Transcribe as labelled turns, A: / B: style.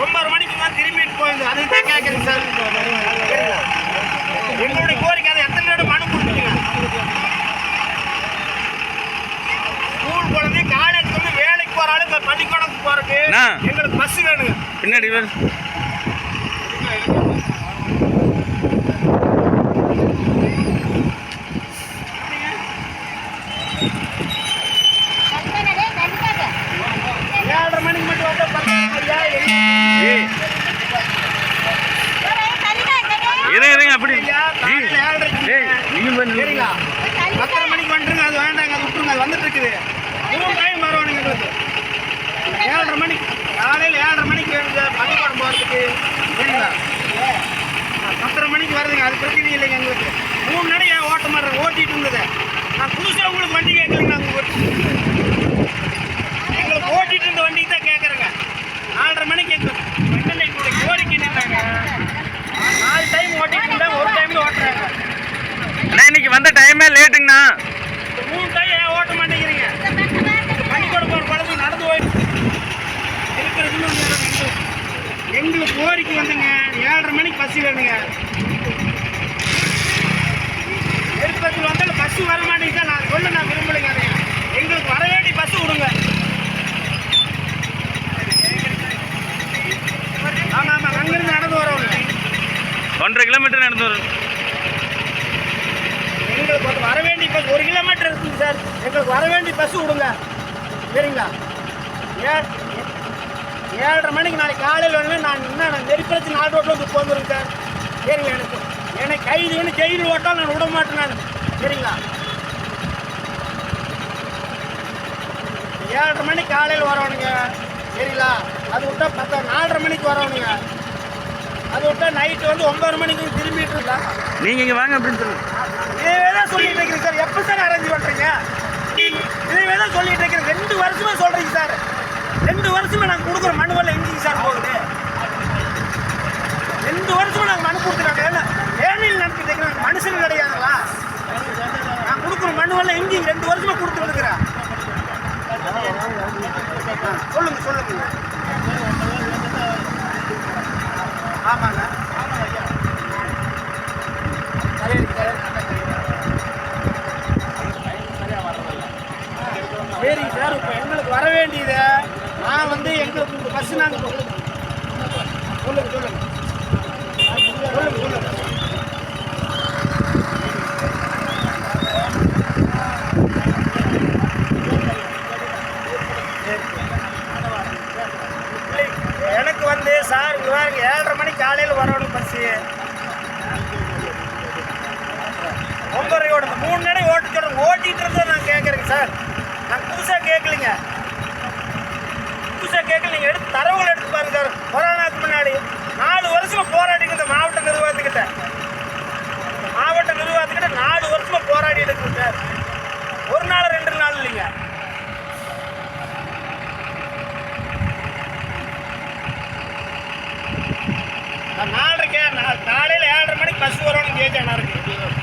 A: ஒன்பது மணிக்கு தான் திரும்பிட்டு போகுது அது தான் கேட்குறேங்க சார்? எங்களுடைய கோரிக்கை அதை எத்தனை நேரம் மனு கொடுத்துருங்க ஸ்கூல் குழந்தை காலேஜ் வந்து வேலைக்கு போறாலும் இந்த பள்ளிக்கூடத்துக்கு போறதுக்கு
B: அண்ணா.
A: எங்களுக்கு பஸ் வேணுங்க
B: பின்னாடி வேறு
A: சரிங்களா? பத்தரை மணிக்கு வந்துருங்க அது வேண்டாங்க அது விட்டுருங்க அது வந்துட்டு இருக்குது மூணு டைம் வருவானுங்க எங்களுக்கு. ஏழரை மணிக்கு காலையில் ஏழரை மணிக்கு வருது பள்ளிக்கூடம் போகிறதுக்கு சரிங்களா? பத்தரை மணிக்கு வருதுங்க அது பிரச்சனை இல்லைங்க எங்களுக்கு. மூணு நடை ஓட்ட மாட்டேன் ஓட்டிட்டு இருந்தது. நான் புதுசாக உங்களுக்கு வண்டி கேட்கலைங்க நான் உங்களுக்கு எங்களுக்கு ஓட்டிட்டு இருந்த வண்டிக்கு தான் கேட்குறேங்க நாலரை மணிக்கு எங்களுக்கு என்னென்ன எங்களுடைய கோரிக்கை என்னங்க நாலு டைம் ஓட்டிட்டு இருந்தேன் ஒரு டைம் ஓட்டுறாங்க
B: அண்ணா இன்னைக்கு டைமே லேட்டுங்கண்ணா?
A: மூணு ஏன் ஓட்ட மாட்டேங்கிறீங்க? பள்ளிக்கூடம் போகிற குழந்தை நடந்து போய் இருக்கிறதுன்னு எங்களுக்கு- கோரிக்கை வந்துங்க. ஏழரை மணிக்கு பஸ் வேணுங்க திருப்பத்தில் வந்து பஸ் வர மாட்டேங்குது. நான் சொல்ல நான் விரும்பலைங்க எங்களுக்கு வர வேண்டிய பஸ் விடுங்க ஆமாம் ஆமாம் அங்கேருந்து நடந்து வரோங்க.
B: ஒன்றரை கிலோமீட்டர் நடந்து வரும்
A: எங்களுக்கு வந்து வர வேண்டிய பஸ் ஒரு கிலோமீட்டர் இருக்குங்க சார். எங்களுக்கு வர வேண்டிய பஸ் விடுங்க. சரிங்களா? ஏ ஏழரை மணிக்கு நாளைக்கு காலையில் வந்து நான் என்ன நான் நெருக்கடிச்சு நாலு ரோட்டில் வந்து உட்காந்துருங்க சார். சரிங்க எனக்கு? எனக்கு கைது வந்து ஜெயில் ஓட்டால் நான் விட மாட்டேன் நான். சரிங்களா? ஏழரை மணிக்கு காலையில் வரணுங்க சரிங்களா? அது விட்டால் பத்து நாலரை மணிக்கு வரணுங்க அது விட்டால் நைட்டு வந்து ஒம்பது மணிக்கு திரும்பிட்டு இருக்கா
B: நீங்க இங்க வாங்க அப்படின்னு சொல்லுங்க
A: தான் சொல்லிட்டு இருக்கிறேன் சார். எப்போ சார் அரேஞ்ச் பண்ணுறீங்க இதே தான் சொல்லிட்டு இருக்கிறேன் ரெண்டு வருஷமா சொல்கிறீங்க சார். ரெண்டு வருஷமா நாங்கள் கொடுக்குற மனுவெல்லாம் எங்கேங்க சார் போகுது? ரெண்டு வருஷமா நாங்கள் மனு கொடுத்துருக்காங்க ஏன்னா ஏனில் நடத்திட்டு இருக்கிறாங்க மனுஷன் கிடையாதுங்களா? நான் கொடுக்குற மனுவெல்லாம் எங்கேயும் ரெண்டு வருஷமா கொடுத்துட்டு இருக்கிறேன் ஆ, சொல்லுங்க சொல்லுங்க. ஆமாங்க. சரிங்க சார் இப்போ எங்களுக்கு வர வேண்டியது நான் வந்து எங்களுக்கு இந்த பஸ் நாங்கள் சொல்லுங்க. சொல்லுங்க சொல்லுங்க. சொல்லுங்க எனக்கு வந்து சார் இங்கே பாருங்க ஏழரை மணிக்கு காலையில் வரணும் பஸ்ஸு ஒன்பதரை ஓடுது மூணு நடை ஓட்டு சொல்லுங்க ஓட்டிட்டு இருந்தா நான் கேட்குறேங்க சார். நான் புதுசாக கேட்கலைங்க புதுசாக கேட்கல நீங்கள் எடுத்து தரவுகள் எடுத்து பாருங்க. சார் கொரோனாக்கு முன்னாடி நாலு வருஷமாக போராடிங்க இந்த மாவட்ட நிர்வாகத்துக்கிட்ட. மாவட்ட நிர்வாகத்துக்கிட்ட நாலு வருஷமாக போராடி எடுக்கணும் சார். ஒரு நாள் ரெண்டு நாள் இல்லைங்க. நான் நாலரைக்கே நான் காலையில் ஏழரை மணிக்கு பஸ் வரணும்னு கேட்டேன் நான் இருக்கு